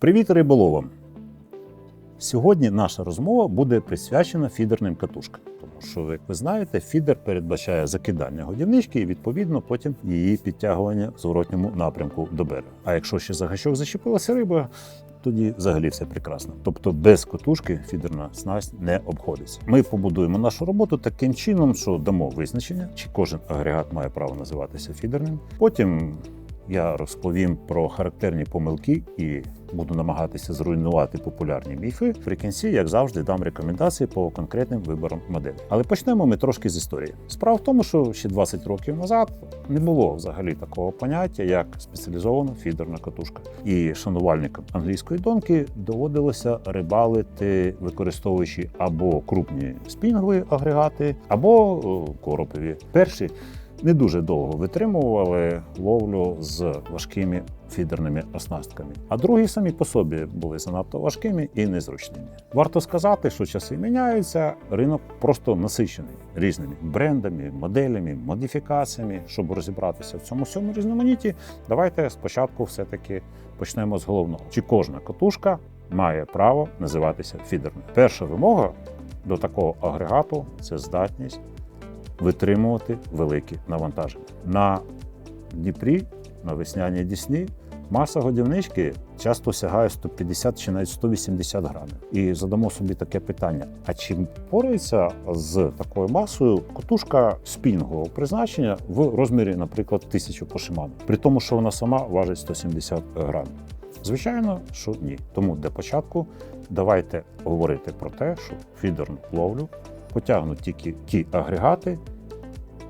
Привіт риболовам! Сьогодні наша розмова буде присвячена фідерним катушкам. Тому що, як ви знаєте, фідер передбачає закидання годівнички і відповідно потім її підтягування в зворотньому напрямку до берега. А якщо ще за гачок зачепилася риба, тоді взагалі все прекрасно. Тобто без котушки фідерна снасть не обходиться. Ми побудуємо нашу роботу таким чином, що дамо визначення, чи кожен агрегат має право називатися фідерним. Потім я розповім про характерні помилки і буду намагатися зруйнувати популярні міфи. В кінці, як завжди, дам рекомендації по конкретним виборам моделі. Але почнемо ми трошки з історії. Справа в тому, що ще 20 років назад не було взагалі такого поняття, як спеціалізована фідерна катушка. І шанувальникам англійської донки доводилося рибалити, використовуючи або крупні спінгові агрегати, або коропові. Перші не дуже довго витримували ловлю з важкими фідерними оснастками. А другі самі по собі були занадто важкими і незручними. Варто сказати, що часи міняються, ринок просто насичений різними брендами, моделями, модифікаціями. Щоб розібратися в цьому всьому різноманітті, давайте спочатку все-таки почнемо з головного: чи кожна катушка має право називатися фідерною? Перша вимога до такого агрегату це здатність витримувати великі навантаження. На Дніпрі, на весняній Дісні, маса годівнички часто сягає 150 чи навіть 180 грамів. І задамо собі таке питання: а чи порається з такою масою котушка спінгового призначення в розмірі, наприклад, 1000 по шиману, при тому, що вона сама важить 170 грамів? Звичайно, що ні. Тому для початку давайте говорити про те, що фідерну ловлю потягнуть тільки ті агрегати,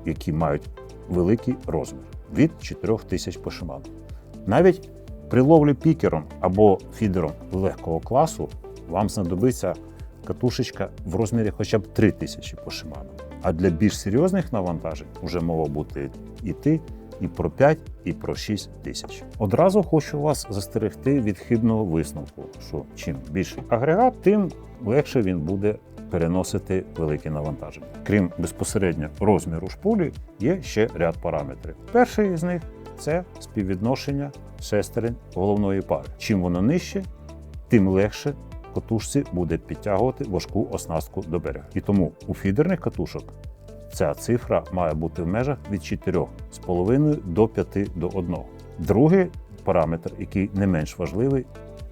які мають великий розмір від 4000 по шиману. Навіть при ловлі пікером або фідером легкого класу вам знадобиться катушечка в розмірі хоча б 3000 по шиману. А для більш серйозних навантажень вже мова буде йти і про 5, і про 6 тисяч. Одразу хочу вас застерегти від хибного висновку, що чим більший агрегат, тим легше він буде переносити великі навантаження. Крім безпосередньо розміру шпулі, є ще ряд параметрів. Перший з них це співвідношення шестерень головної пари. Чим воно нижче, тим легше катушці буде підтягувати важку оснастку до берега. І тому у фідерних катушок ця цифра має бути в межах від 4,5 до 5 до 1. Другий параметр, який не менш важливий,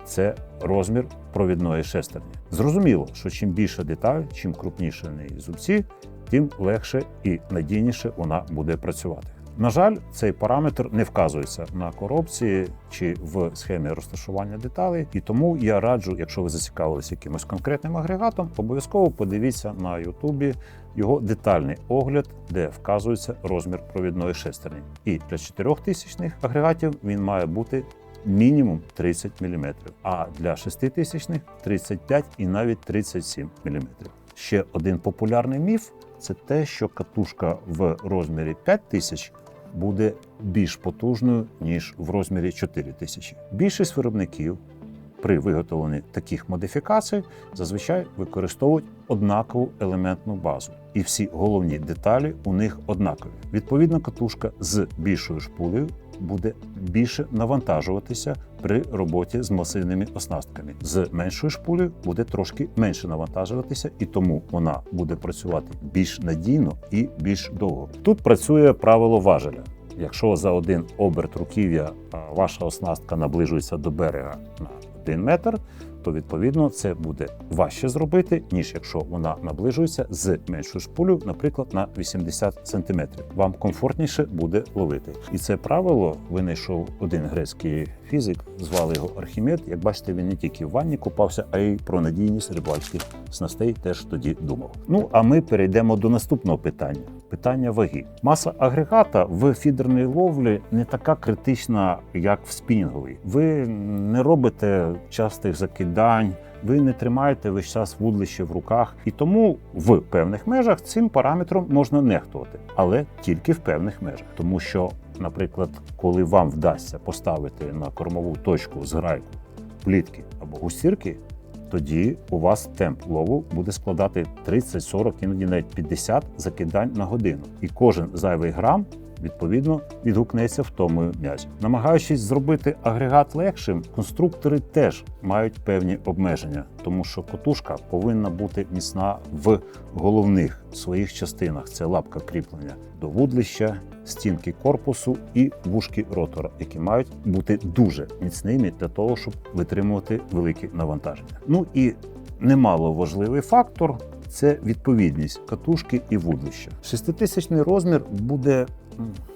це розмір провідної шестерні. Зрозуміло, що чим більша деталь, чим крупніше в неї зубці, тим легше і надійніше вона буде працювати. На жаль, цей параметр не вказується на коробці чи в схемі розташування деталей, і тому я раджу, якщо ви зацікавилися якимось конкретним агрегатом, обов'язково подивіться на Ютубі його детальний огляд, де вказується розмір провідної шестерні. І для 4000 агрегатів він має бути мінімум 30 мм, а для 6000 – 35 і навіть 37 мм. Ще один популярний міф це те, що катушка в розмірі 5000 буде більш потужною, ніж в розмірі 4000. Більшість виробників при виготовленні таких модифікацій зазвичай використовують однакову елементну базу, і всі головні деталі у них однакові. Відповідно, катушка з більшою шпулею буде більше навантажуватися при роботі з масивними оснастками. З меншою шпулею буде трошки менше навантажуватися, і тому вона буде працювати більш надійно і більш довго. Тут працює правило важеля. Якщо за один оберт руків'я ваша оснастка наближується до берега на 1 метр, то відповідно це буде важче зробити, ніж якщо вона наближується з меншою шпулею, наприклад, на 80 см. Вам комфортніше буде ловити. І це правило винайшов один грецький фізик, звали його Архімед. Як бачите, він не тільки в ванні купався, а й про надійність рибальських снастей теж тоді думав. Ну а ми перейдемо до наступного питання. Питання ваги. Маса агрегата в фідерній ловлі не така критична, як в спінінговій. Ви не робите частих закидань, ви не тримаєте весь час вудлище в руках, і тому в певних межах цим параметром можна нехтувати, але тільки в певних межах, тому що, наприклад, коли вам вдасться поставити на кормову точку зграйку плітки або густірки, тоді у вас темп лову буде складати 30, 40, іноді навіть 50 закидань на годину. І кожен зайвий грам Відповідно, відгукнеться втомою м'язів. Намагаючись зробити агрегат легшим, конструктори теж мають певні обмеження, тому що котушка повинна бути міцна в головних своїх частинах: це лапка кріплення до вудлища, стінки корпусу і вушки ротора, які мають бути дуже міцними для того, щоб витримувати великі навантаження. Ну і немало важливий фактор це відповідність катушки і вудлища. Шеститисячний розмір буде,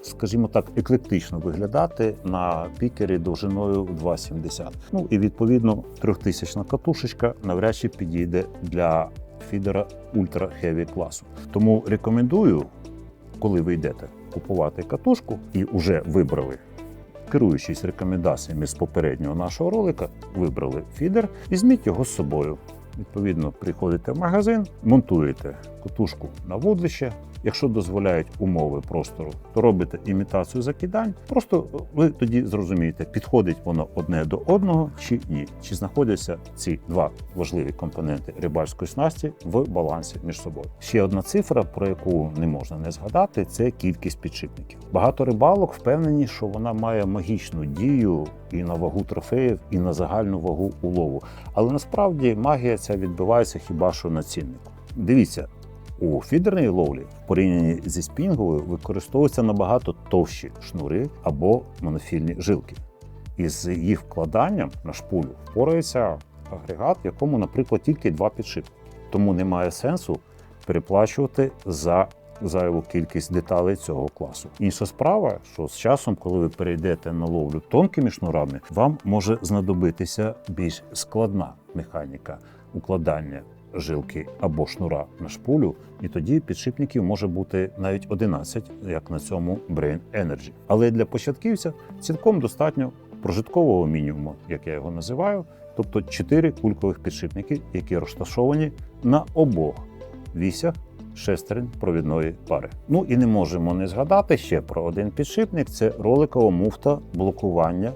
скажімо так, еклектично виглядати на пікері довжиною 2,70. Ну і відповідно трьохтисячна катушечка навряд чи підійде для фідера ультра хеві класу. Тому рекомендую, коли ви йдете купувати катушку і вже вибрали. Керуючись рекомендаціями з попереднього нашого ролика, вибрали фідер, візьміть його з собою. Відповідно, приходите в магазин, монтуєте катушку на вудлище. Якщо дозволяють умови простору, то робите імітацію закидань. Просто ви тоді зрозумієте, підходить воно одне до одного чи ні, чи знаходяться ці два важливі компоненти рибальської снасті в балансі між собою. Ще одна цифра, про яку не можна не згадати, це кількість підшипників. Багато рибалок впевнені, що вона має магічну дію і на вагу трофеїв, і на загальну вагу улову. Але насправді магія ця відбувається хіба що на ціннику. Дивіться, у фідерній ловлі в порівнянні зі спінговою використовуються набагато товщі шнури або монофільні жилки. І з їх вкладанням на шпулю впорається агрегат, в якому, наприклад, тільки два підшипники. Тому немає сенсу переплачувати за зайву кількість деталей цього класу. Інша справа, що з часом, коли ви перейдете на ловлю тонкими шнурами, вам може знадобитися більш складна механіка укладання жилки або шнура на шпулю, і тоді підшипників може бути навіть 11, як на цьому Brain Energy. Але для початківця цілком достатньо прожиткового мінімуму, як я його називаю, тобто 4 кулькових підшипники, які розташовані на обох вісях шестерень провідної пари. Ну і не можемо не згадати ще про один підшипник: це роликова муфта блокування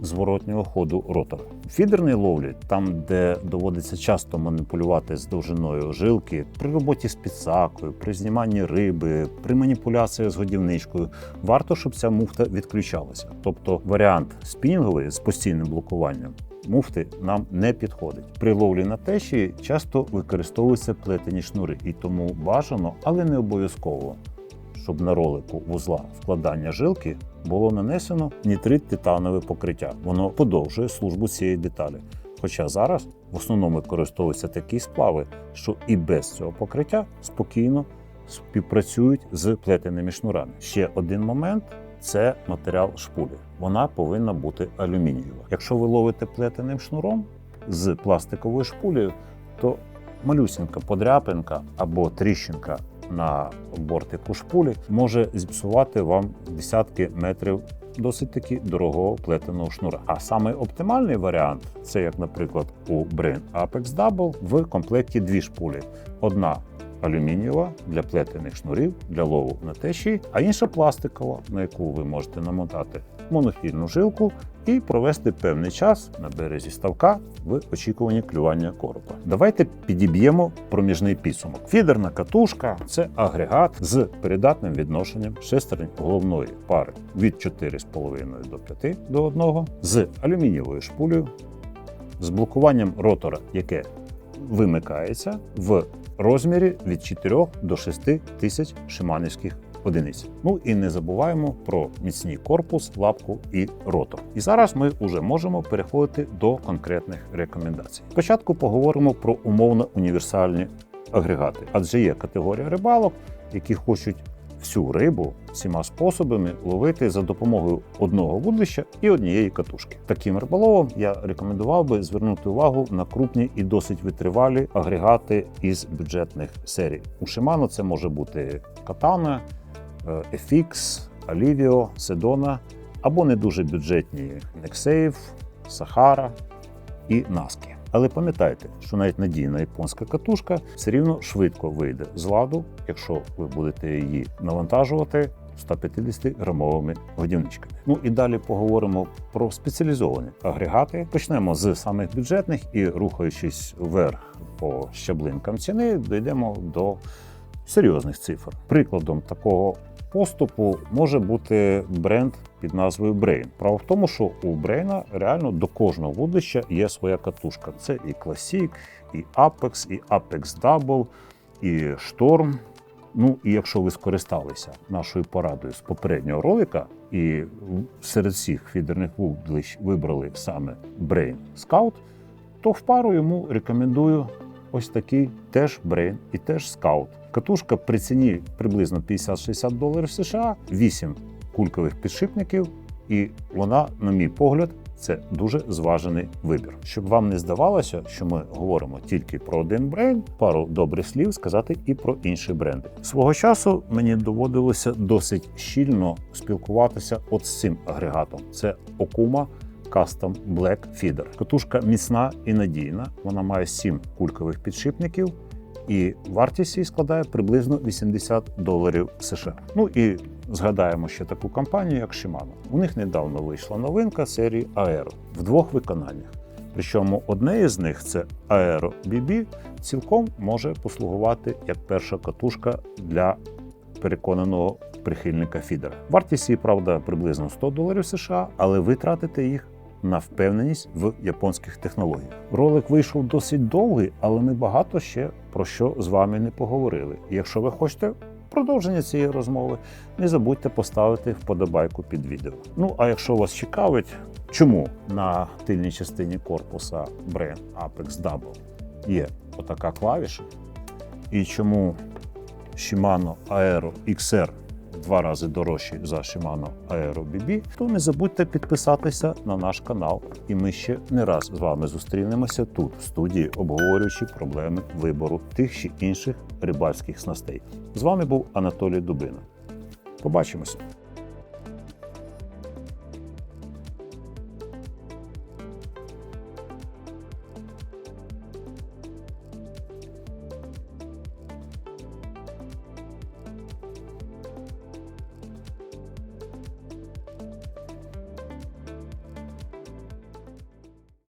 зворотнього ходу ротора. В ловлі, там, де доводиться часто маніпулювати з довжиною жилки, при роботі з підсакою, при зніманні риби, при маніпуляції з годівничкою, варто, щоб ця муфта відключалася. Тобто варіант спінінговий з постійним блокуванням. Муфти нам не підходить. При ловлі на теші часто використовуються плетені шнури, і тому бажано, але не обов'язково, щоб на ролику вузла вкладання жилки було нанесено нітрит титанове покриття. Воно подовжує службу цієї деталі. Хоча зараз в основному використовуються такі сплави, що і без цього покриття спокійно співпрацюють з плетеними шнурами. Ще один момент. Це матеріал шпулі. Вона повинна бути алюмінієва. Якщо ви ловите плетеним шнуром з пластиковою шпулею, то малюсінька подряпинка або тріщинка на бортику шпулі може зіпсувати вам десятки метрів досить таки дорогого плетеного шнура. А саме оптимальний варіант це, як, наприклад, у Brain Apex Double в комплекті дві шпулі. Одна алюмінієва для плетених шнурів для лову на теші, а інша пластикова, на яку ви можете намотати монофільну жилку і провести певний час на березі ставка в очікуванні клювання коропа. Давайте підіб'ємо проміжний підсумок. Фідерна катушка це агрегат з передатним відношенням шестерень головної пари від 4,5 до 5 до 1, з алюмінієвою шпулею, з блокуванням ротора, яке вимикається в розмірі від 4 до 6 тисяч шиманівських одиниць. Ну і не забуваємо про міцні корпус, лапку і ротор. І зараз ми вже можемо переходити до конкретних рекомендацій. Спочатку поговоримо про умовно універсальні агрегати, адже є категорія рибалок, які хочуть всю рибу всіма способами ловити за допомогою одного вудлища і однієї катушки. Таким риболовом я рекомендував би звернути увагу на крупні і досить витривалі агрегати із бюджетних серій. У Shimano це може бути Katana, е, FX, Alivio, Sedona або не дуже бюджетні Nexafe, Sahara і Naski. Але пам'ятайте, що навіть надійна японська катушка все рівно швидко вийде з ладу, якщо ви будете її навантажувати 150 грамовими годівничками. Ну і далі поговоримо про спеціалізовані агрегати. Почнемо з самих бюджетних і рухаючись вверх по щаблинкам ціни, дійдемо до серйозних цифр. Прикладом такого поступу може бути бренд під назвою Brain. Право в тому, що у Brain реально до кожного вудлища є своя катушка. Це і Classic, і Apex, і Apex Double, і Storm. Ну і якщо ви скористалися нашою порадою з попереднього ролика, і серед всіх фідерних вудлищ вибрали саме Brain Scout, то в пару йому рекомендую ось такий теж Brain і теж Scout. Катушка при ціні приблизно 50-60 доларів США, 8 кулькових підшипників, і вона, на мій погляд, це дуже зважений вибір. Щоб вам не здавалося, що ми говоримо тільки про один бренд, пару добрих слів сказати і про інші бренди. Свого часу мені доводилося досить щільно спілкуватися от з цим агрегатом. Це Okuma Custom Black Feeder. Катушка міцна і надійна. Вона має 7 кулькових підшипників. І вартість її складає приблизно 80 доларів США. Ну і згадаємо ще таку компанію, як Shimano. У них недавно вийшла новинка серії Aero в двох виконаннях. Причому одне із них це Aero BB, цілком може послугувати як перша катушка для переконаного прихильника фідера. Вартість її, правда, приблизно 100 доларів США, але ви тратите їх на впевненість в японських технологіях. Ролик вийшов досить довгий, але ми багато ще про що з вами не поговорили. Якщо ви хочете продовження цієї розмови, не забудьте поставити вподобайку під відео. Ну а якщо вас цікавить, чому на тильній частині корпуса бренд Apex Double є отака клавіша, і чому Shimano Aero XR два рази дорожчі за Shimano Aero BB, то не забудьте підписатися на наш канал, і ми ще не раз з вами зустрінемося тут, в студії, обговорюючи проблеми вибору тих чи інших рибальських снастей. З вами був Анатолій Дубина. Побачимося!